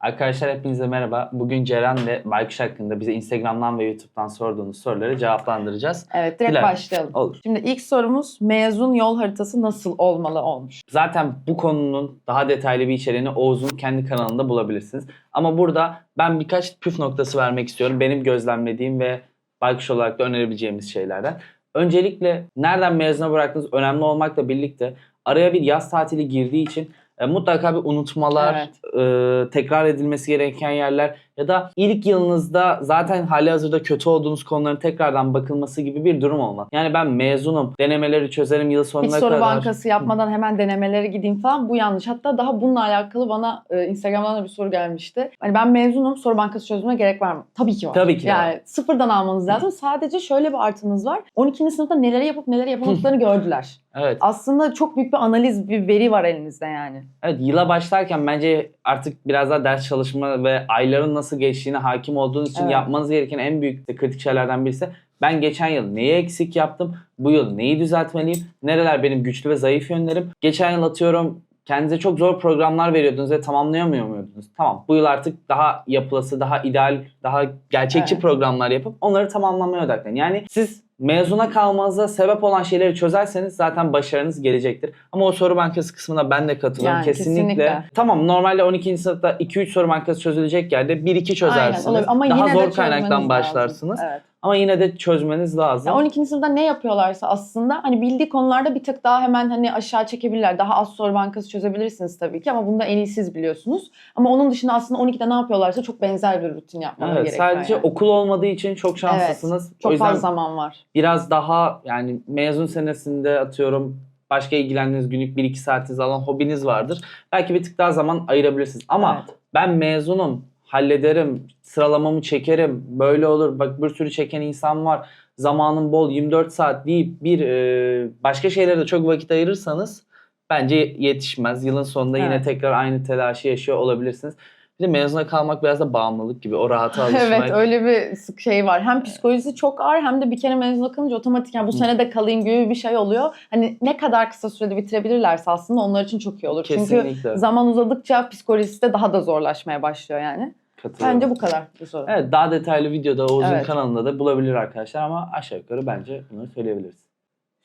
Arkadaşlar hepinize merhaba. Bugün Ceren ve Baykuş hakkında bize Instagram'dan ve YouTube'dan sorduğunuz soruları cevaplandıracağız. Evet direkt Bilal, başlayalım. Olur. Şimdi ilk sorumuz mezun yol haritası nasıl olmalı olmuş. Zaten bu konunun daha detaylı bir içeriğini Oğuz'un kendi kanalında bulabilirsiniz. Ama burada ben birkaç püf noktası vermek istiyorum. Benim gözlemlediğim ve Baykuş olarak da önerebileceğimiz şeylerden. Öncelikle nereden mezuna bıraktığınız önemli olmakla birlikte araya bir yaz tatili girdiği için e, mutlaka bir unutmalar, e, tekrar edilmesi gereken yerler ya da ilk yılınızda zaten hali hazırda kötü olduğunuz konuların tekrardan bakılması gibi bir durum olmaz. Yani ben mezunum, denemeleri çözerim yıl sonuna Hiç soru kadar. bankası yapmadan hemen denemelere gideyim falan bu yanlış. Hatta daha bununla alakalı bana e, Instagram'dan da bir soru gelmişti. Hani ben mezunum soru bankası çözümüne gerek var mı? Tabii ki var. Tabii ki Yani sıfırdan almanız lazım. Sadece şöyle bir artınız var. 12. sınıfta neleri yapıp neleri yapamadıklarını gördüler. Evet. Aslında çok büyük bir analiz, bir veri var elinizde yani. Evet yıla başlarken bence artık biraz daha ders çalışma ve ayların nasıl geçtiğine hakim olduğunuz için Evet. yapmanız gereken en büyük de kritik şeylerden birisi ben geçen yıl neyi eksik yaptım, bu yıl neyi düzeltmeliyim, nereler benim güçlü ve zayıf yönlerim. Geçen yıl atıyorum kendinize çok zor programlar veriyordunuz ve tamamlayamıyor muydunuz? Tamam bu yıl artık daha yapılası, daha ideal, daha gerçekçi Evet. programlar yapıp onları tamamlamaya odaklanın. Yani siz mezuna kalmanıza sebep olan şeyleri çözerseniz zaten başarınız gelecektir. Ama o soru bankası kısmına ben de katılıyorum. Yani kesinlikle. kesinlikle. Tamam normalde 12. sınıfta 2-3 soru bankası çözülecek yerde 1-2 çözersiniz. Aynen, olabilir. Ama Daha yine zor kaynaktan lazım. başlarsınız. Evet. Ama yine de çözmeniz lazım. Ya 12. sınıfta ne yapıyorlarsa aslında hani bildiği konularda bir tık daha hemen hani aşağı çekebilirler. Daha az soru bankası çözebilirsiniz tabii ki ama bunu da en iyi siz biliyorsunuz. Ama onun dışında aslında 12'de ne yapıyorlarsa çok benzer bir rutin yapmaları Evet, gerekiyor. sadece yani. okul olmadığı için çok şanslısınız. Çok o yüzden fazla zaman var. biraz daha yani mezun senesinde atıyorum başka ilgilendiğiniz günlük 1-2 saatiniz alan hobiniz vardır. Belki bir tık daha zaman ayırabilirsiniz. Ama Evet. ben mezunum, hallederim, sıralamamı çekerim, böyle olur. Bak bir sürü çeken insan var. Zamanım bol 24 saat deyip bir e, başka şeylere de çok vakit ayırırsanız bence yetişmez. Yılın sonunda yine Evet. tekrar aynı telaşı yaşıyor olabilirsiniz. Bir de mezuna kalmak biraz da bağımlılık gibi. O rahata alışmak. Evet öyle bir şey var. Hem psikolojisi çok ağır hem de bir kere mezun kalınca otomatik yani bu sene de kalayım gibi bir şey oluyor. Hani ne kadar kısa sürede bitirebilirlerse aslında onlar için çok iyi olur. Çünkü Kesinlikle. zaman uzadıkça psikolojisi de daha da zorlaşmaya başlıyor yani. Bence bu kadar bu soru. Evet daha detaylı videoda Oğuz'un Evet. kanalında da bulabilir arkadaşlar ama aşağı yukarı bence bunu söyleyebiliriz.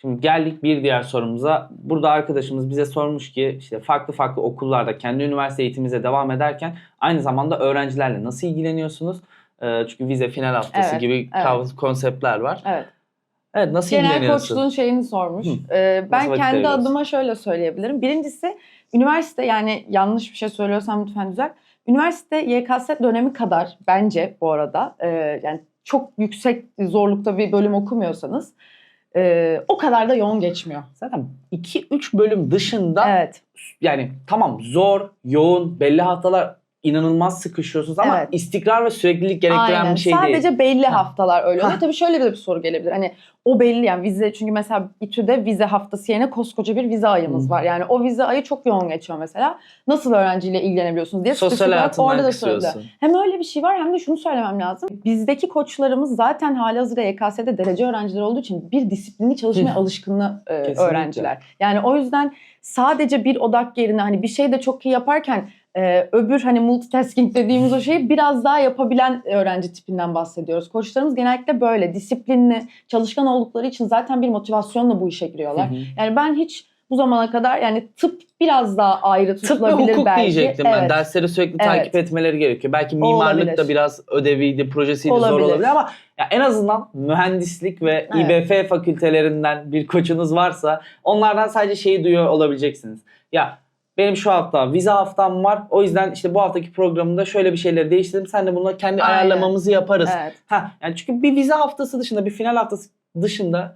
Şimdi geldik bir diğer sorumuza. Burada arkadaşımız bize sormuş ki işte farklı farklı okullarda kendi üniversite eğitimimize devam ederken aynı zamanda öğrencilerle nasıl ilgileniyorsunuz? Ee, çünkü vize final haftası Evet, gibi evet. konseptler var. Evet. Evet nasıl Genel koçluğun şeyini sormuş. Hı. Ee, ben kendi adıma şöyle söyleyebilirim. Birincisi üniversite yani yanlış bir şey söylüyorsam lütfen düzelt. Üniversite YKS dönemi kadar bence bu arada e, yani çok yüksek zorlukta bir bölüm okumuyorsanız e, o kadar da yoğun geçmiyor. Zaten 2-3 bölüm dışında Evet. yani tamam zor, yoğun, belli haftalar inanılmaz sıkışıyorsunuz ama Evet. istikrar ve süreklilik gerektiren Aynen. bir şey Sadece değil. belli Ha. haftalar öyle oluyor. Ha. Tabii şöyle bir, de bir soru gelebilir. Hani o belli yani vize çünkü mesela İTÜ'de vize haftası yerine koskoca bir vize ayımız var. Yani o vize ayı çok yoğun geçiyor mesela. Nasıl öğrenciyle ilgilenebiliyorsunuz diye Sosyal spesifik olarak hayatından orada da söyledi. kısıyorsun. Hem öyle bir şey var hem de şunu söylemem lazım. Bizdeki koçlarımız zaten halihazırda YKS'de derece öğrencileri olduğu için bir disiplinli çalışmaya Hı. alışkınlı e, Kesinlikle. öğrenciler. Yani o yüzden sadece bir odak yerine hani bir şey de çok iyi yaparken e, öbür hani multitasking dediğimiz o şeyi biraz daha yapabilen öğrenci tipinden bahsediyoruz. Koçlarımız genellikle böyle disiplinli, çalışkan oldukları için zaten bir motivasyonla bu işe giriyorlar. Hı hı. Yani ben hiç bu zamana kadar yani tıp biraz daha ayrı Tıp ve tutulabilir hukuk belki. diyecektim ben. Evet. Dersleri sürekli Evet. takip etmeleri gerekiyor. Belki mimarlık olabilir. da biraz ödeviydi, projesiydi zor Olabilir. olabilir ama ya en azından mühendislik ve Evet. İBF fakültelerinden bir koçunuz varsa onlardan sadece şeyi duyuyor olabileceksiniz. Ya benim şu hafta vize haftam var. O yüzden işte bu haftaki programında şöyle bir şeyleri değiştirdim. Sen de bununla kendi Aynen. ayarlamamızı yaparız. Evet. Ha, yani çünkü bir vize haftası dışında, bir final haftası dışında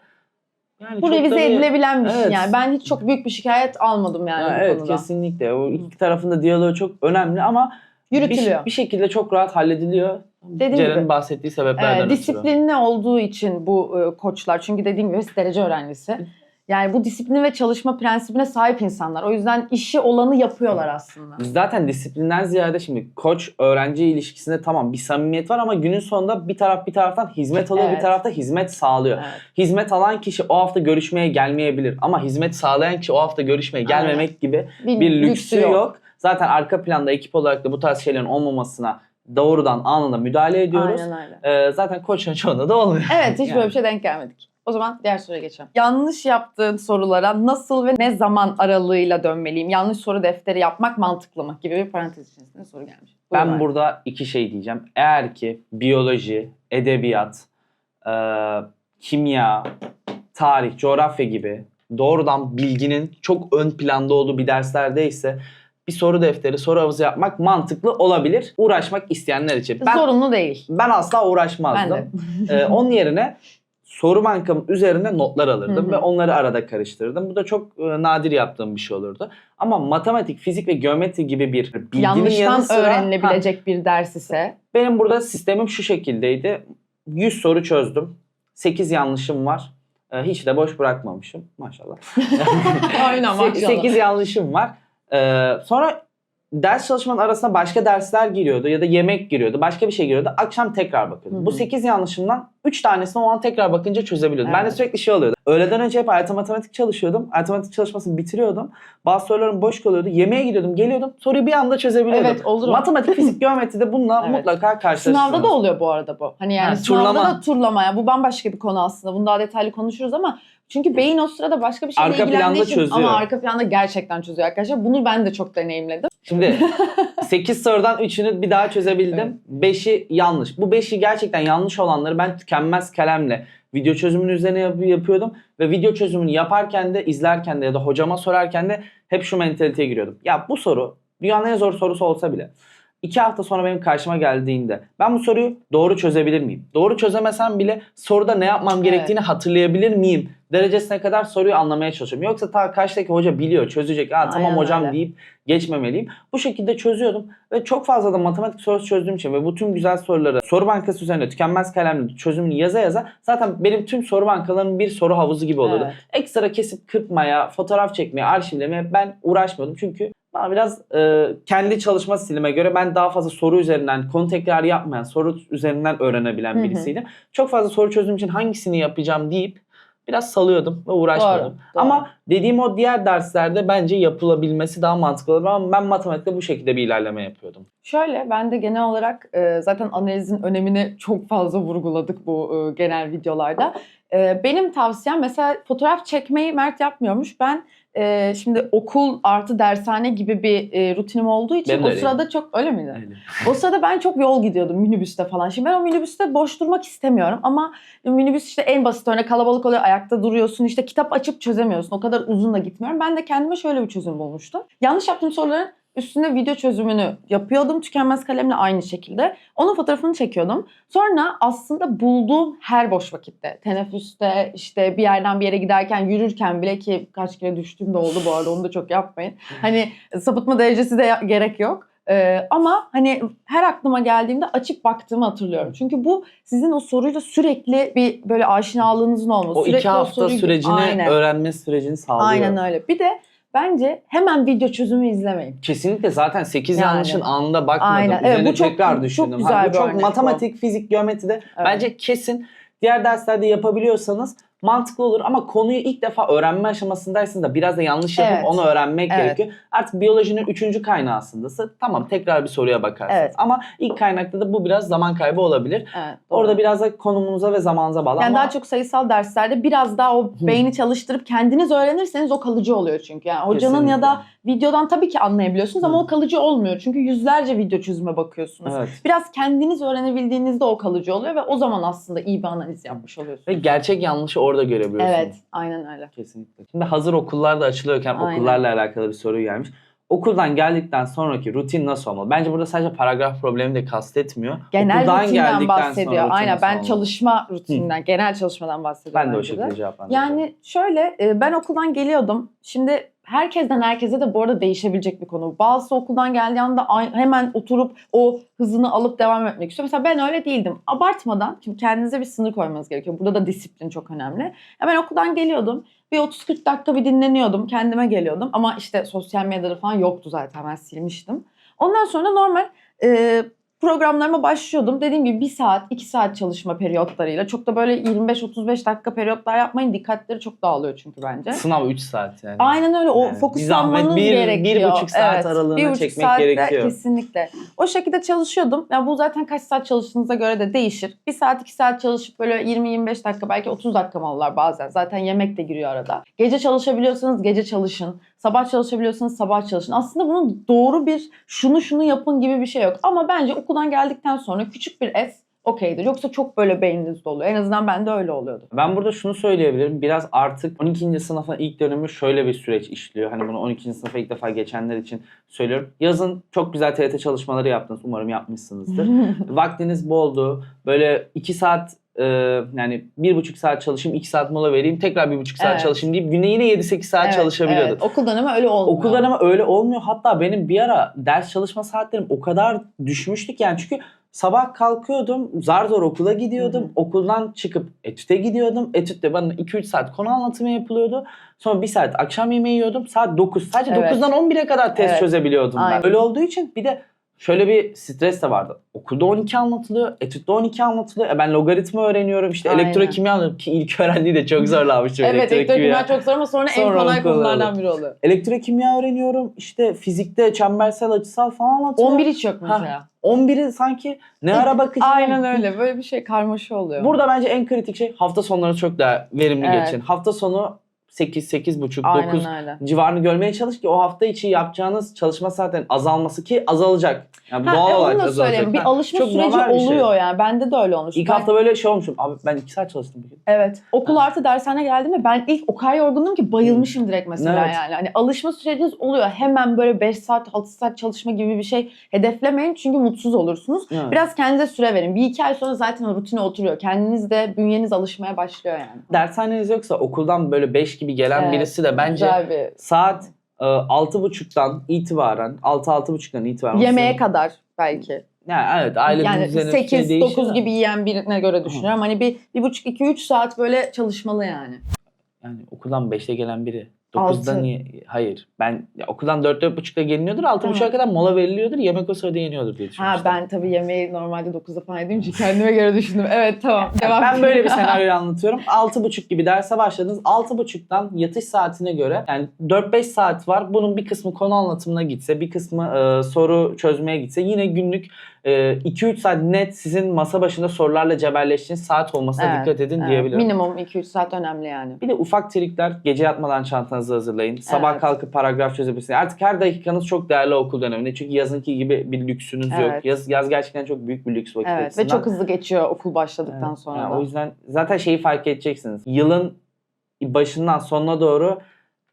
yani Bu da revize bir- edilebilen bir şey Evet. yani. Ben hiç çok büyük bir şikayet almadım yani Ya bu evet konuda. kesinlikle. O iki tarafın da diyaloğu çok önemli ama Yürütülüyor. bir, bir şekilde çok rahat hallediliyor. Dediğim Ceren'in gibi. bahsettiği sebeplerden ötürü. disiplinli olduğu için bu e, koçlar çünkü dediğim gibi derece öğrencisi. Yani bu disiplin ve çalışma prensibine sahip insanlar. O yüzden işi olanı yapıyorlar aslında. Zaten disiplinden ziyade şimdi koç öğrenci ilişkisinde tamam bir samimiyet var ama günün sonunda bir taraf bir taraftan hizmet alıyor bir Evet. tarafta hizmet sağlıyor. Evet. Hizmet alan kişi o hafta görüşmeye gelmeyebilir ama hizmet sağlayan kişi o hafta görüşmeye Aynen. gelmemek gibi bir lüksü yok. Zaten arka planda ekip olarak da bu tarz şeylerin olmamasına doğrudan anında müdahale ediyoruz. Aynen öyle. Ee, zaten koçların çoğunda da olmuyor. Evet hiç Yani. böyle bir şey denk gelmedik. O zaman diğer soruya geçelim. Yanlış yaptığın sorulara nasıl ve ne zaman aralığıyla dönmeliyim? Yanlış soru defteri yapmak mantıklı mı? Gibi bir parantez içerisinde soru gelmiş. Ben Buyurun. burada iki şey diyeceğim. Eğer ki biyoloji, edebiyat, e, kimya, tarih, coğrafya gibi doğrudan bilginin çok ön planda olduğu bir derslerdeyse bir soru defteri, soru havuzu yapmak mantıklı olabilir. Uğraşmak isteyenler için. Ben, Zorunlu değil. ben asla Ben uğraşmazdım. de. Ee, onun yerine soru bankamın üzerine notlar alırdım Hı hı. ve onları arada karıştırırdım. Bu da çok e, nadir yaptığım bir şey olurdu. Ama matematik, fizik ve geometri gibi bir bilginin yanı Yanlıştan sıra... Ha, öğrenilebilecek bir ders ise. benim burada sistemim şu şekildeydi. 100 soru çözdüm. 8 yanlışım var. Ee, hiç de boş bırakmamışım maşallah. Aynen maşallah. 8 yanlışım var. Ee, sonra ders çalışmanın arasına başka dersler giriyordu ya da yemek giriyordu. Başka bir şey giriyordu. Akşam tekrar bakıyordum. Hı Bu hı. 8 yanlışımdan 3 tanesini o an tekrar bakınca çözebiliyordum. Ben de Evet. sürekli şey oluyordu. Öğleden önce hep hayata matematik çalışıyordum. Matematik çalışmasını bitiriyordum. Bazı sorularım boş kalıyordu. Yemeğe gidiyordum, geliyordum. Soruyu bir anda çözebiliyordum. Evet olur. Matematik, fizik, geometride bununla Evet. mutlaka karşılaşırsınız. Sınavda da oluyor bu arada bu. Hani yani Ha, sınavda turlama. da turlama. Ya. Bu bambaşka bir konu aslında. Bunu daha detaylı konuşuruz ama çünkü beyin o sırada başka bir şeyle Arka ilgilendiği için çözüyor. ama arka planda gerçekten çözüyor arkadaşlar. Bunu ben de çok deneyimledim. Şimdi 8 sorudan 3'ünü bir daha çözebildim. 5'i yanlış. Bu 5'i gerçekten yanlış olanları ben tükenmez kalemle video çözümünün üzerine yap- yapıyordum. Ve video çözümünü yaparken de izlerken de ya da hocama sorarken de hep şu mentaliteye giriyordum. Ya bu soru dünyanın en zor sorusu olsa bile 2 hafta sonra benim karşıma geldiğinde ben bu soruyu doğru çözebilir miyim? Doğru çözemesem bile soruda ne yapmam gerektiğini hatırlayabilir miyim? Derecesine kadar soruyu anlamaya çalışıyorum. Yoksa ta karşıdaki hoca biliyor, çözecek. Ha, tamam Aynen hocam öyle. deyip geçmemeliyim. Bu şekilde çözüyordum ve çok fazla da matematik sorusu çözdüğüm için ve bu tüm güzel soruları soru bankası üzerinde tükenmez kalemle çözümünü yaza yaza zaten benim tüm soru bankalarının bir soru havuzu gibi oluyordu. Evet. Ekstra kesip kırpmaya, fotoğraf çekmeye, arşivlemeye ben uğraşmıyordum. Çünkü bana biraz e, kendi çalışma stilime göre ben daha fazla soru üzerinden, konu tekrarı yapmayan, soru üzerinden öğrenebilen Hı hı. birisiydim. Çok fazla soru çözdüğüm için hangisini yapacağım deyip biraz salıyordum ve uğraşmıyordum. Doğru, doğru. Ama dediğim o diğer derslerde bence yapılabilmesi daha mantıklı olur ama ben matematikte bu şekilde bir ilerleme yapıyordum. Şöyle ben de genel olarak e, zaten analizin önemini çok fazla vurguladık bu e, genel videolarda. E, benim tavsiyem mesela fotoğraf çekmeyi Mert yapmıyormuş. Ben e, şimdi okul artı dershane gibi bir e, rutinim olduğu için Benim de o sırada çok öyle miydi? O sırada ben çok yol gidiyordum minibüste falan. Şimdi ben o minibüste boş durmak istemiyorum ama minibüs işte en basit örneği kalabalık oluyor. Ayakta duruyorsun işte kitap açıp çözemiyorsun. O kadar uzun da gitmiyorum. Ben de kendime şöyle bir çözüm bulmuştum. Yanlış yaptığım soruların üstüne video çözümünü yapıyordum. Tükenmez kalemle aynı şekilde. Onun fotoğrafını çekiyordum. Sonra aslında bulduğum her boş vakitte, teneffüste, işte bir yerden bir yere giderken, yürürken bile ki kaç kere düştüğüm de oldu bu arada onu da çok yapmayın. Hani sapıtma derecesi de gerek yok. Ee, ama hani her aklıma geldiğimde açıp baktığımı hatırlıyorum. Çünkü bu sizin o soruyla sürekli bir böyle aşinalığınızın olması. O sürekli iki hafta soruyu- sürecini, Aynen. öğrenme sürecini sağlıyor. Aynen öyle. Bir de bence hemen video çözümü izlemeyin. Kesinlikle zaten 8 Yani. yanlışın anında bakmadım. Aynen. Evet, bu çok- tekrar çok düşündüm. güzel Ha, bu bir çok örnek matematik, fizik, geometride bence kesin diğer derslerde yapabiliyorsanız mantıklı olur ama konuyu ilk defa öğrenme aşamasındaysınız da biraz da yanlış yapıp Evet. onu öğrenmek Evet. gerekiyor. Artık biyolojinin üçüncü kaynağısındasın. Tamam tekrar bir soruya bakarsınız. Evet. Ama ilk kaynakta da bu biraz zaman kaybı olabilir. Evet, doğru. Orada biraz da konumunuza ve zamanınıza bağlı yani ama daha çok sayısal derslerde biraz daha o beyni çalıştırıp kendiniz öğrenirseniz o kalıcı oluyor çünkü. Yani hocanın ya da videodan tabii ki anlayabiliyorsunuz ama Hı. o kalıcı olmuyor. Çünkü yüzlerce video çözüme bakıyorsunuz. Evet. Biraz kendiniz öğrenebildiğinizde o kalıcı oluyor ve o zaman aslında iyi bir analiz yapmış Ve oluyorsunuz. gerçek yanlışı orada görebiliyorsunuz. Evet, aynen öyle. Kesinlikle. Şimdi hazır okullar da açılıyorken Aynen. okullarla alakalı bir soru gelmiş. Okuldan geldikten sonraki rutin nasıl olmalı? Bence burada sadece paragraf problemi de kastetmiyor. Genel Okuldan rutinden sonra bahsediyor. rutin Aynen ben olmalı? çalışma rutininden, genel çalışmadan bahsediyorum. Ben de o şekilde cevaplandıracağım. Yani şöyle e, ben okuldan geliyordum. Şimdi herkesten herkese de bu arada değişebilecek bir konu. Bazısı okuldan geldiği anda hemen oturup o hızını alıp devam etmek istiyor. Mesela ben öyle değildim. Abartmadan, şimdi kendinize bir sınır koymanız gerekiyor. Burada da disiplin çok önemli. Ben okuldan geliyordum. Bir 30-40 dakika bir dinleniyordum. Kendime geliyordum. Ama işte sosyal medyada falan yoktu zaten. Ben silmiştim. Ondan sonra normal e, programlarıma başlıyordum. Dediğim gibi bir saat, iki saat çalışma periyotlarıyla. Çok da böyle 25-35 dakika periyotlar yapmayın. Dikkatleri çok dağılıyor çünkü bence. Sınav 3 saat yani. Aynen öyle. O Yani fokuslanmanız bir- gerekiyor. bir buçuk saat aralığına bir buçuk çekmek saatte gerekiyor. Kesinlikle. O şekilde çalışıyordum. Yani bu zaten kaç saat çalıştığınıza göre de değişir. Bir saat, iki saat çalışıp böyle 20-25 dakika belki 30 dakika molalar bazen. Zaten yemek de giriyor arada. Gece çalışabiliyorsanız gece çalışın. Sabah çalışabiliyorsanız sabah çalışın. Aslında bunun doğru bir şunu şunu yapın gibi bir şey yok. Ama bence okuldan geldikten sonra küçük bir es okeydir. Yoksa çok böyle beyniniz doluyor. En azından bende öyle oluyordu. Ben burada şunu söyleyebilirim. Biraz artık 12. sınıfın ilk dönümü şöyle bir süreç işliyor. Hani bunu 12. sınıfa ilk defa geçenler için söylüyorum. Yazın çok güzel TRT çalışmaları yaptınız. Umarım yapmışsınızdır. Vaktiniz boldu. Böyle 2 saat e, yani bir buçuk saat çalışayım, 2 saat mola vereyim, tekrar bir buçuk saat Evet. çalışayım deyip günde yine 7-8 saat Evet, çalışabiliyorduk. evet. Okul dönemi öyle olmuyor. Okullar ama öyle olmuyor. Hatta benim bir ara ders çalışma saatlerim o kadar düşmüştük yani çünkü sabah kalkıyordum, zar zor okula gidiyordum. Hı hı. Okuldan çıkıp etüte gidiyordum. Etütte bana 2-3 saat konu anlatımı yapılıyordu. Sonra bir saat akşam yemeği yiyordum. Saat 9. Sadece Evet. 9'dan 11'e kadar test Evet. çözebiliyordum Aynen. ben. Öyle olduğu için bir de şöyle bir stres de vardı. Okulda 12 anlatılıyor, etütte 12 anlatılıyor. E ben logaritma öğreniyorum. İşte Aynen. elektrokimya ki ilk öğrendiği de çok zorlanmıştım. Evet elektrokimya çok zor ama sonra, Sonra en kolay on kolay konulardan biri oluyor. Elektrokimya öğreniyorum. İşte fizikte çembersel açısal falan anlatıyor. 11 hiç yok Ha, mesela. 11'i sanki ne ara bakacağım. Aynen öyle. Böyle bir şey karmaşa oluyor. Burada bence en kritik şey hafta sonları çok daha verimli Evet. geçin. Hafta sonu 8 8.30 Aynen 9 öyle. civarını görmeye çalış ki o hafta içi yapacağınız çalışma saatlerinin azalması ki azalacak. Yani Ha, doğal e, olarak azalacak. Bir Ha, alışma çok süreci şey. oluyor yani. Bende de öyle olmuş. İlk Ben- hafta böyle şey olmuşum. Abi ben 2 saat çalıştım bugün. Evet. Okul artı dershane geldiğimde ben ilk o kadar yorgundum ki bayılmışım direkt mesela Evet. yani. Hani alışma süreciniz oluyor. Hemen böyle 5 saat 6 saat çalışma gibi bir şey hedeflemeyin çünkü mutsuz olursunuz. Evet. Biraz kendinize süre verin. Bir iki ay sonra zaten o rutine oturuyor. Kendiniz de bünyeniz alışmaya başlıyor yani. Dershaneniz yoksa okuldan böyle 5 gibi gelen Evet, birisi de bence bir saat e, 6.30'dan itibaren 6-6.30'dan itibaren yemeğe kadar belki. Yani evet aile yani düzeni şey 8 değişiyor 9 da. gibi yiyen birine göre düşünüyorum. Hani bir, bir buçuk iki üç saat böyle çalışmalı yani. Yani okuldan 5'te gelen biri. Altı. 9'da niye? Hayır. Ben ya okuldan 4-4.30'da geliniyordur. 6.30'a Tamam. kadar mola veriliyordur. Yemek o sırada yeniyordur diye Ha düşünmüştüm. ben tabii yemeği normalde 9'da falan yediğim için kendime göre düşündüm. Evet tamam. Devam ben böyle bir senaryoyu anlatıyorum. 6.30 gibi derse başladınız. 6.30'dan yatış saatine göre yani 4-5 saat var. Bunun bir kısmı konu anlatımına gitse, bir kısmı e, soru çözmeye gitse yine günlük 2-3 saat net sizin masa başında sorularla cebelleştiğiniz saat olmasına Evet, dikkat edin Evet, diyebilirim. Minimum 2-3 saat önemli yani. Bir de ufak trikler. Gece yatmadan çantanızı hazırlayın. Sabah Evet. kalkıp paragraf çözebilirsiniz. Artık her dakikanız çok değerli okul döneminde. Çünkü yazınki gibi bir lüksünüz yok. Evet. Yaz, yaz gerçekten çok büyük bir lüks vakit Evet ve çok hızlı geçiyor okul başladıktan Evet. sonra Yani da. O yüzden zaten şeyi fark edeceksiniz. Yılın başından sonuna doğru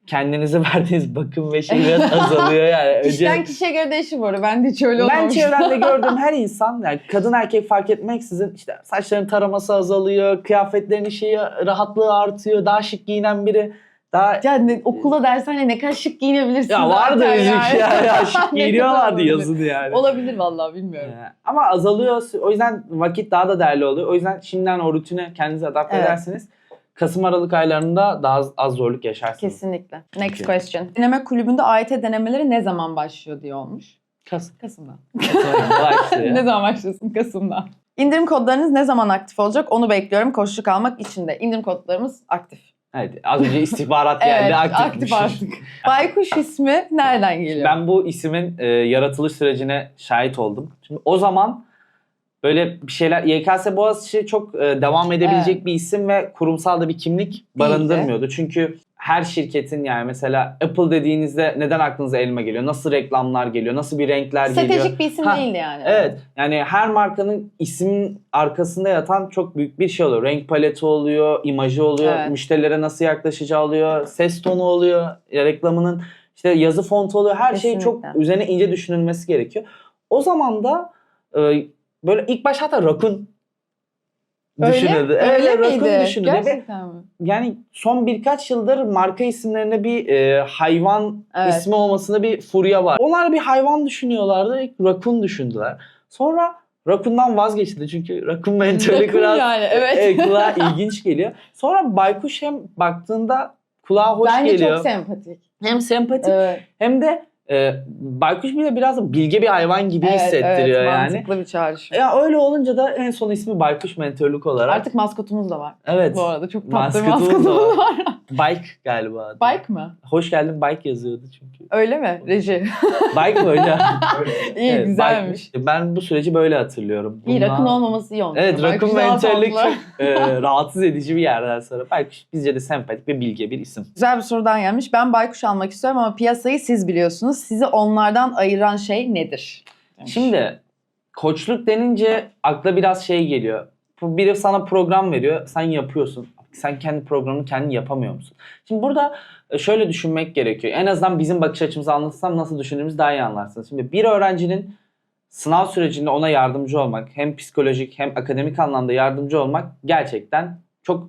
kendinize verdiğiniz bakım ve şey biraz azalıyor yani. Kişiden Önce, kişiye göre değişir bu arada. Ben de hiç öyle ben olmamış. çevremde gördüğüm her insan yani kadın erkek fark etmeksizin işte saçların taraması azalıyor, kıyafetlerinin şeyi rahatlığı artıyor, daha şık giyinen biri daha Yani okula dershane ne kadar şık giyinebilirsin ya vardı zaten yüzük yani. ya, ya şık Ne giyiniyorlardı kadar olabilir? yazın yani. Olabilir vallahi bilmiyorum. Ee, Ama azalıyor. O yüzden vakit daha da değerli oluyor. O yüzden şimdiden o rutine kendinizi adapte Evet. ederseniz Kasım Aralık aylarında daha az, az zorluk yaşarsınız. Kesinlikle. Next Peki. question. Deneme kulübünde AYT denemeleri ne zaman başlıyor diye olmuş. Kasım. Kasım'da. Ne zaman başlasın? Kasım'da. İndirim kodlarınız ne zaman aktif olacak onu bekliyorum koşuluk almak için de. İndirim kodlarımız aktif. Evet, az önce istihbarat geldi evet aktif artık. Baykuş ismi nereden geliyor? Ben bu isimin e, yaratılış sürecine şahit oldum. Şimdi o zaman böyle bir şeyler YKS Boğaziçi çok e, devam edebilecek bir isim ve kurumsal da bir kimlik barındırmıyordu. Çünkü her şirketin yani mesela Apple dediğinizde neden aklınıza elma geliyor? Nasıl reklamlar geliyor? Nasıl bir renkler geliyor? Stratejik bir isim Ha, değildi yani. Evet. Yani her markanın ismin arkasında yatan çok büyük bir şey oluyor. Renk paleti oluyor, imajı oluyor, Evet. müşterilere nasıl yaklaşacağı oluyor, ses tonu oluyor, ya reklamının işte yazı fontu oluyor. Her şey çok Kesinlikle. üzerine ince düşünülmesi gerekiyor. O zaman da e, böyle ilk başta hatta Rakun Öyle, düşünüldü. öyle evet, Rakun miydi? düşünüldü. Gerçekten mi? yani son birkaç yıldır marka isimlerine bir e, hayvan Evet. ismi olmasında bir furya var. Onlar bir hayvan düşünüyorlardı. İlk rakun düşündüler. Sonra rakundan vazgeçti çünkü rakun mentali Rakun biraz yani, evet. e, kulağa ilginç geliyor. Sonra baykuş hem baktığında kulağa hoş Bence geliyor. çok sempatik. hem sempatik Evet. hem de e, baykuş bir de biraz bilge bir hayvan gibi hissettiriyor evet, yani. Mantıklı bir çağrışım. Ya öyle olunca da en son ismi baykuş mentörlük olarak. Artık maskotumuz da var. evet. Bu arada çok tatlı bir Maskotumuz var. Bike galiba. adı. Bike mı? Hoş geldin bike yazıyordu çünkü. Öyle mi? Reji. Bike mi öyle? İyi Evet, güzelmiş. bike'miş. Ben bu süreci böyle hatırlıyorum. İyi Bundan- rakın olmaması iyi olmuş. Evet daha mentörlük e, rahatsız edici bir yerden sonra. Baykuş bizce de sempatik ve bilge bir isim. Güzel bir sorudan gelmiş. Ben baykuş almak istiyorum ama piyasayı siz biliyorsunuz. Sizi onlardan ayıran şey nedir? Demiş. Şimdi koçluk denince akla biraz şey geliyor. Biri sana program veriyor, sen yapıyorsun. Sen kendi programını kendin yapamıyor musun? Şimdi burada e, şöyle düşünmek gerekiyor. En azından bizim bakış açımızı anlatsam nasıl düşündüğümüzü daha iyi anlarsınız. Şimdi bir öğrencinin sınav sürecinde ona yardımcı olmak, hem psikolojik hem akademik anlamda yardımcı olmak gerçekten çok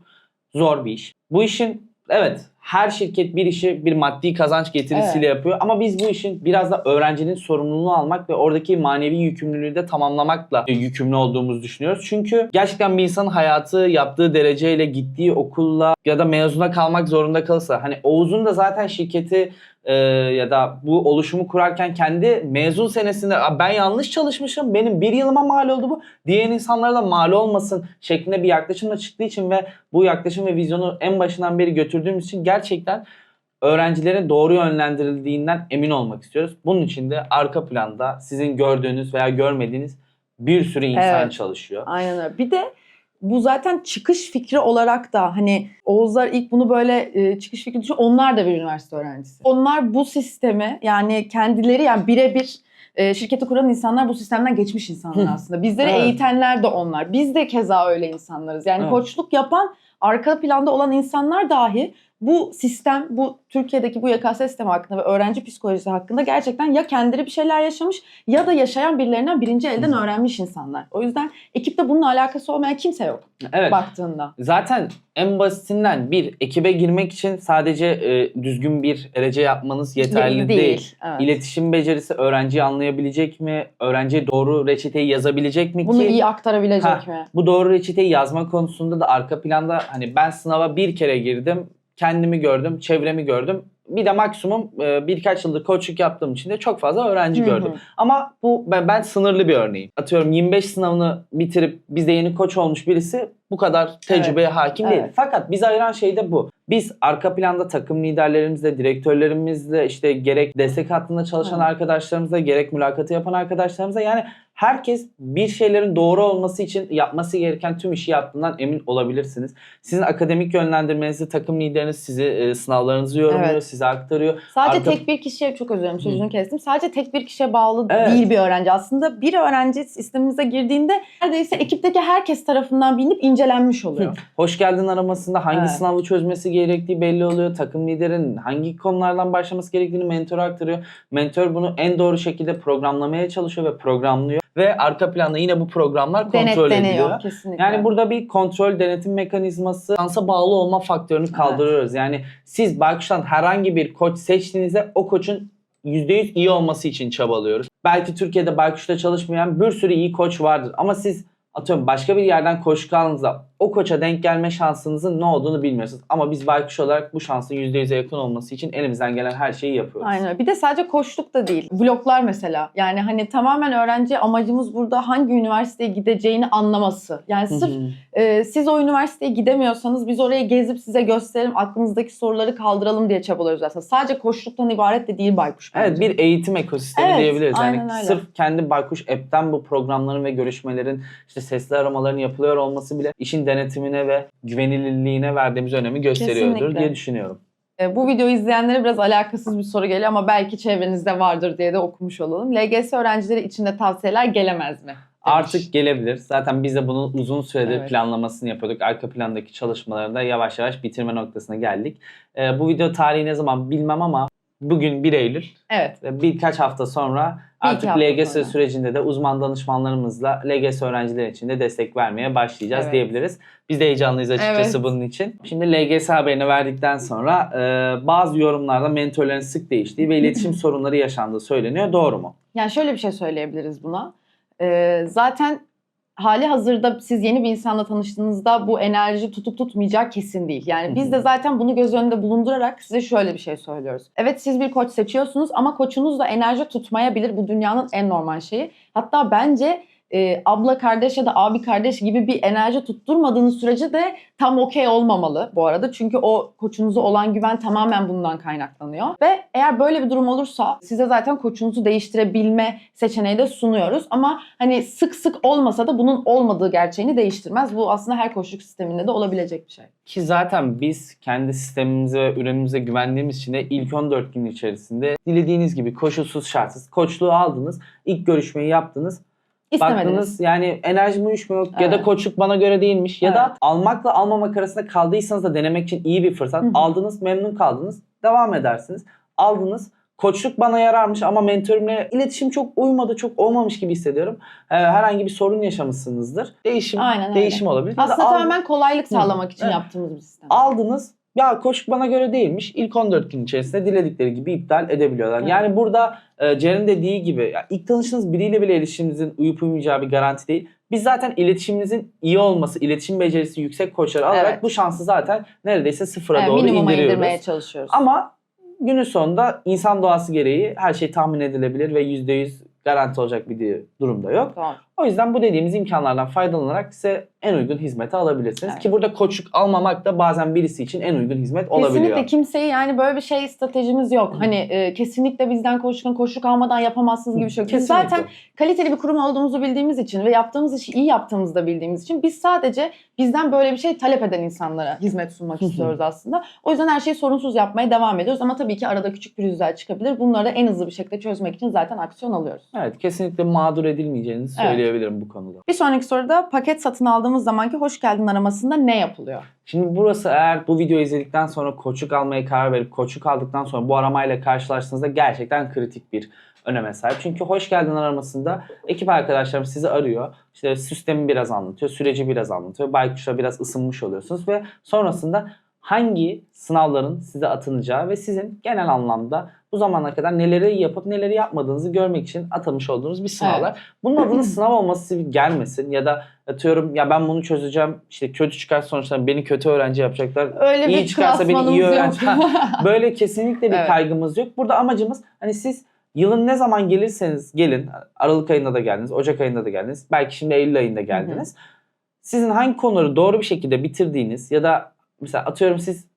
zor bir iş. Bu işin evet her şirket bir işi bir maddi kazanç getirisiyle yapıyor ama biz bu işin biraz da öğrencinin sorumluluğunu almak ve oradaki manevi yükümlülüğü de tamamlamakla yükümlü olduğumuzu düşünüyoruz. Çünkü gerçekten bir insanın hayatı yaptığı dereceyle gittiği okulla ya da mezuna kalmak zorunda kalırsa hani Oğuz'un da zaten şirketi e, ya da bu oluşumu kurarken kendi mezun senesinde "Aa, ben yanlış çalışmışım benim bir yılıma mal oldu bu diğer insanlara da mal olmasın şeklinde bir yaklaşımla çıktığı için ve bu yaklaşım ve vizyonu en başından beri götürdüğümüz için gerçekten öğrencilerin doğru yönlendirildiğinden emin olmak istiyoruz. Bunun için de arka planda sizin gördüğünüz veya görmediğiniz bir sürü insan Evet. çalışıyor. Aynen öyle. Bir de bu zaten çıkış fikri olarak da hani Oğuzlar ilk bunu böyle e, çıkış fikri düşün. Onlar da bir üniversite öğrencisi. Onlar bu sistemi yani kendileri yani birebir e, şirketi kuran insanlar bu sistemden geçmiş insanlar aslında. Bizleri Evet. eğitenler de onlar. Biz de keza öyle insanlarız. Yani Evet. koçluk yapan arka planda olan insanlar dahi bu sistem, bu Türkiye'deki bu YKS sistemi hakkında ve öğrenci psikolojisi hakkında gerçekten ya kendileri bir şeyler yaşamış ya da yaşayan birilerinden birinci elden öğrenmiş insanlar. O yüzden ekipte bununla alakası olmayan kimse yok Evet. baktığında. Zaten en basitinden bir ekibe girmek için sadece e, düzgün bir derece yapmanız yeterli değil. Evet. İletişim becerisi öğrenciyi anlayabilecek mi? Öğrenciye doğru reçeteyi yazabilecek mi Bunu ki? iyi aktarabilecek Ha. mi? Bu doğru reçeteyi yazma konusunda da arka planda hani ben sınava bir kere girdim, kendimi gördüm, çevremi gördüm. Bir de maksimum e, birkaç yıldır koçluk yaptığım için de çok fazla öğrenci Hı hı. gördüm. Ama bu ben, ben sınırlı bir örneğim. Atıyorum 25 sınavını bitirip bizde yeni koç olmuş birisi bu kadar tecrübeye hakim değil. evet. Fakat bizi ayıran şey de bu. Biz arka planda takım liderlerimizle, direktörlerimizle işte gerek destek hattında çalışan Evet. arkadaşlarımızla, gerek mülakatı yapan arkadaşlarımızla yani herkes bir şeylerin doğru olması için yapması gereken tüm işi yaptığından emin olabilirsiniz. Sizin akademik yönlendirmenizi takım lideriniz sizi e, sınavlarınızı yorumluyor, Evet. size aktarıyor. Sadece Arka- tek bir kişiye çok özür sözünü kestim. Sadece tek bir kişiye bağlı Evet. değil bir öğrenci. Aslında bir öğrenci sistemimize girdiğinde neredeyse ekipteki herkes tarafından bilinip incelenmiş oluyor. Hoş geldin aramasında hangi Evet. sınavı çözmesi gerektiği belli oluyor. Takım liderin hangi konulardan başlaması gerektiğini mentora aktarıyor. Mentor bunu en doğru şekilde programlamaya çalışıyor ve programlıyor. Ve arka planda yine bu programlar kontrol ediliyor. Denetleniyor kesinlikle. Yani burada bir kontrol denetim mekanizması şansa bağlı olma faktörünü kaldırıyoruz. Yani siz Baykuş'tan herhangi bir koç seçtiğinizde o koçun %100 iyi olması için çabalıyoruz. Belki Türkiye'de Baykuş'ta çalışmayan bir sürü iyi koç vardır ama siz atıyorum başka bir yerden koşu kaldığınızda o koça denk gelme şansınızın ne olduğunu bilmiyorsunuz. Ama biz Baykuş olarak bu şansın %100'e yakın olması için elimizden gelen her şeyi yapıyoruz. Aynen. Bir de sadece koçluk da değil. Vloglar mesela. Yani hani tamamen öğrenci amacımız burada hangi üniversiteye gideceğini anlaması. Yani sırf e, siz o üniversiteye gidemiyorsanız biz oraya gezip size gösterelim, aklınızdaki soruları kaldıralım diye çabalıyoruz aslında. Sadece koçluktan ibaret de değil Baykuş bence. Evet bir eğitim ekosistemi Evet, diyebiliriz. Yani aynen öyle. sırf kendi Baykuş app'ten bu programların ve görüşmelerin işte sesli aramaların yapılıyor olması bile işin denetimine ve güvenilirliğine verdiğimiz önemi gösteriyordur Kesinlikle. diye düşünüyorum. E, Bu videoyu izleyenlere biraz alakasız bir soru geliyor ama belki çevrenizde vardır diye de okumuş olalım. LGS öğrencileri için de tavsiyeler gelemez mi? Demiş. Artık gelebilir. Zaten biz de bunun uzun süredir Evet. planlamasını yapıyorduk. Arka plandaki çalışmalarında yavaş yavaş bitirme noktasına geldik. Ee, bu video tarihi ne zaman bilmem ama bugün 1 Eylül Evet. ve birkaç hafta sonra Bir artık hafta LGS sonra. sürecinde de uzman danışmanlarımızla LGS öğrencileri için de destek vermeye başlayacağız Evet. diyebiliriz. Biz de heyecanlıyız açıkçası Evet. bunun için. Şimdi LGS haberini verdikten sonra e, bazı yorumlarda mentorların sık değiştiği ve iletişim sorunları yaşandığı söyleniyor. Doğru mu? Yani şöyle bir şey söyleyebiliriz buna. Ee, zaten hali hazırda siz yeni bir insanla tanıştığınızda bu enerji tutup tutmayacağı kesin değil. Yani biz de zaten bunu göz önünde bulundurarak size şöyle bir şey söylüyoruz. Evet siz bir koç seçiyorsunuz ama koçunuz da enerji tutmayabilir. Bu dünyanın en normal şeyi. Hatta bence e, abla kardeş ya da abi kardeş gibi bir enerji tutturmadığınız sürece de tam okey olmamalı bu arada. Çünkü o koçunuza olan güven tamamen bundan kaynaklanıyor. Ve eğer böyle bir durum olursa size zaten koçunuzu değiştirebilme seçeneği de sunuyoruz. Ama hani sık sık olmasa da bunun olmadığı gerçeğini değiştirmez. Bu aslında her koçluk sisteminde de olabilecek bir şey. Ki zaten biz kendi sistemimize ve ürünümüze güvendiğimiz için de ilk 14 gün içerisinde dilediğiniz gibi koşulsuz şartsız koçluğu aldınız. ilk görüşmeyi yaptınız. İstemediniz. Baktınız yani enerjim uyuşmuyor ya da Evet. koçluk bana göre değilmiş ya da Evet. almakla almamak arasında kaldıysanız da denemek için iyi bir fırsat. Hı hı. Aldınız memnun kaldınız devam edersiniz. Aldınız koçluk bana yararmış ama mentörümle iletişim çok uymadı çok olmamış gibi hissediyorum. Ee, herhangi bir sorun yaşamışsınızdır. Değişim Aynen öyle. değişim olabilir. Ya da Aslında al- tamamen kolaylık sağlamak için Evet. yaptığımız bir sistem. aldınız. Ya koşuk bana göre değilmiş. İlk 14 gün içerisinde diledikleri gibi iptal edebiliyorlar. Evet. Yani burada e, Ceren'in dediği gibi ya ilk tanıştığınız biriyle bile iletişiminizin uyup uymayacağı bir garanti değil. Biz zaten iletişiminizin iyi olması, iletişim becerisi yüksek koçları alarak Evet. bu şansı zaten neredeyse sıfıra Evet, doğru minimuma indiriyoruz. indirmeye çalışıyoruz. Ama günün sonunda insan doğası gereği her şey tahmin edilebilir ve %100 garanti olacak bir durumda yok. Doğru. O yüzden bu dediğimiz imkanlardan faydalanarak size en uygun hizmeti alabilirsiniz. Evet. Ki burada koçluk almamak da bazen birisi için en uygun hizmet olabiliyor. Kesinlikle kimseyi yani böyle bir şey stratejimiz yok. Hani e, kesinlikle bizden koşuluk koşuluk almadan yapamazsınız gibi bir şey yok. Biz zaten kaliteli bir kurum olduğumuzu bildiğimiz için ve yaptığımız işi iyi yaptığımızı da bildiğimiz için biz sadece bizden böyle bir şey talep eden insanlara hizmet sunmak istiyoruz aslında. O yüzden her şeyi sorunsuz yapmaya devam ediyoruz ama tabii ki arada küçük pürüzler çıkabilir. Bunları en hızlı bir şekilde çözmek için zaten aksiyon alıyoruz. Evet kesinlikle mağdur edilmeyeceğinizi Evet. Söyleyebilirim bu konuda. Bir sonraki soruda paket satın aldığımız zamanki hoş geldin aramasında ne yapılıyor? Şimdi burası eğer bu videoyu izledikten sonra koçluk almaya karar verip koçluk aldıktan sonra bu aramayla karşılaştığınızda gerçekten kritik bir öneme sahip. Çünkü hoş geldin aramasında ekip arkadaşlarım sizi arıyor. İşte sistemi biraz anlatıyor, süreci biraz anlatıyor. Baykuş'a biraz ısınmış oluyorsunuz ve sonrasında hangi sınavların size atınacağı ve sizin genel anlamda bu zamana kadar neleri yapıp neleri yapmadığınızı görmek için atılmış olduğunuz bir sınavlar. Bunun adının sınav olması gelmesin ya da atıyorum ya ben bunu çözeceğim işte kötü çıkar sonuçta beni kötü öğrenci yapacaklar. Öyle İyi bir çıkarsa beni iyi öğrenci. Böyle kesinlikle bir Evet. kaygımız yok. Burada amacımız hani siz yılın ne zaman gelirseniz gelin. Aralık ayında da geldiniz, Ocak ayında da geldiniz. Belki şimdi Eylül ayında geldiniz. Sizin hangi konuları doğru bir şekilde bitirdiğiniz ya da mesela atıyorum siz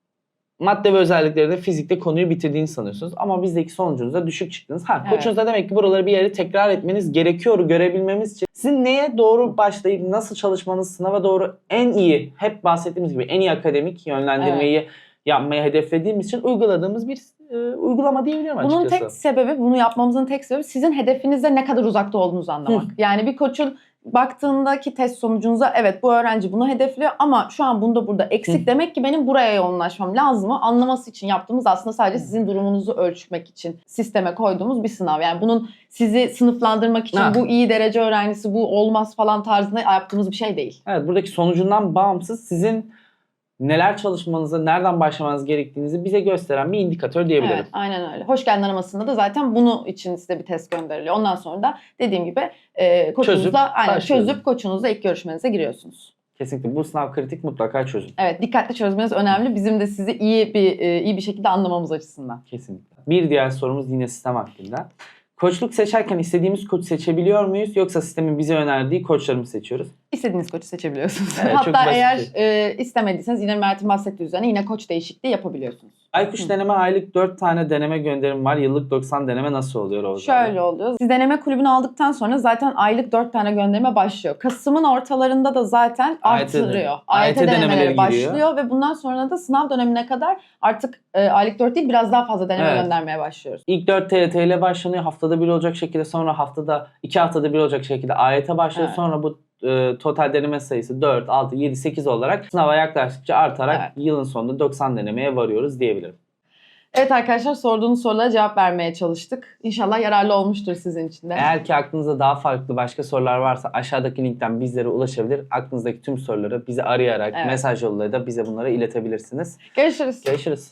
madde ve özelliklerinde fizikte konuyu bitirdiğini sanıyorsunuz ama bizdeki sonucunuzda düşük çıktınız. Ha, Evet. koçunuzda demek ki buraları bir yere tekrar etmeniz gerekiyor görebilmemiz için. Sizin neye doğru başlayıp nasıl çalışmanız sınava doğru en iyi hep bahsettiğimiz gibi en iyi akademik yönlendirmeyi yapmayı hedeflediğimiz için uyguladığımız bir e, uygulama diyebilirim Bunun açıkçası. tek sebebi, bunu yapmamızın tek sebebi sizin hedefinizle ne kadar uzakta olduğunuzu anlamak. Yani bir koçun baktığındaki test sonucunuza evet bu öğrenci bunu hedefliyor ama şu an bunda burada eksik Hı. demek ki benim buraya yoğunlaşmam lazım mı anlaması için yaptığımız aslında sadece sizin durumunuzu ölçmek için sisteme koyduğumuz bir sınav. Yani bunun sizi sınıflandırmak için Ha. bu iyi derece öğrencisi bu olmaz falan tarzında yaptığımız bir şey değil. Evet buradaki sonucundan bağımsız sizin neler çalışmanızı, nereden başlamanız gerektiğinizi bize gösteren bir indikatör diyebilirim. Evet, aynen öyle. Hoş geldin aramasında da zaten bunu için size bir test gönderiliyor. Ondan sonra da dediğim gibi e, koçunuzla Çözüp aynen çözüp koçunuzla ilk görüşmenize giriyorsunuz. Kesinlikle bu sınav kritik mutlaka çözün. Evet, dikkatli çözmeniz önemli. Bizim de sizi iyi bir e, iyi bir şekilde anlamamız açısından. Kesinlikle. Bir diğer sorumuz yine sistem hakkında. Koçluk seçerken istediğimiz koç seçebiliyor muyuz yoksa sistemin bize önerdiği koçları mı seçiyoruz? İstediğiniz koçu seçebiliyorsunuz. Evet, Hatta eğer e, istemediyseniz yine Mert'in bahsettiği üzerine yine koç değişikliği yapabiliyorsunuz. Aykuş Hı. deneme aylık 4 tane deneme gönderim var. Yıllık 90 deneme nasıl oluyor o zaman? Şöyle oluyor. Siz deneme kulübünü aldıktan sonra zaten aylık 4 tane gönderme başlıyor. Kasım'ın ortalarında da zaten artırıyor. AYT AYT, denemeleri giriyor. başlıyor ve bundan sonra da sınav dönemine kadar artık e, aylık 4 değil biraz daha fazla deneme Evet. göndermeye başlıyoruz. İlk 4 TYT ile başlanıyor. Haftada bir olacak şekilde sonra haftada 2 haftada bir olacak şekilde AYT başlıyor. Evet. Sonra bu e, total deneme sayısı 4, 6, 7, 8 olarak sınava yaklaştıkça artarak Evet. yılın sonunda 90 denemeye varıyoruz diyebilirim. Evet arkadaşlar sorduğunuz sorulara cevap vermeye çalıştık. İnşallah yararlı olmuştur sizin için de. Eğer ki aklınızda daha farklı başka sorular varsa aşağıdaki linkten bizlere ulaşabilir. Aklınızdaki tüm soruları bizi arayarak, Evet. mesaj yoluyla da bize bunları iletebilirsiniz. Görüşürüz. Görüşürüz.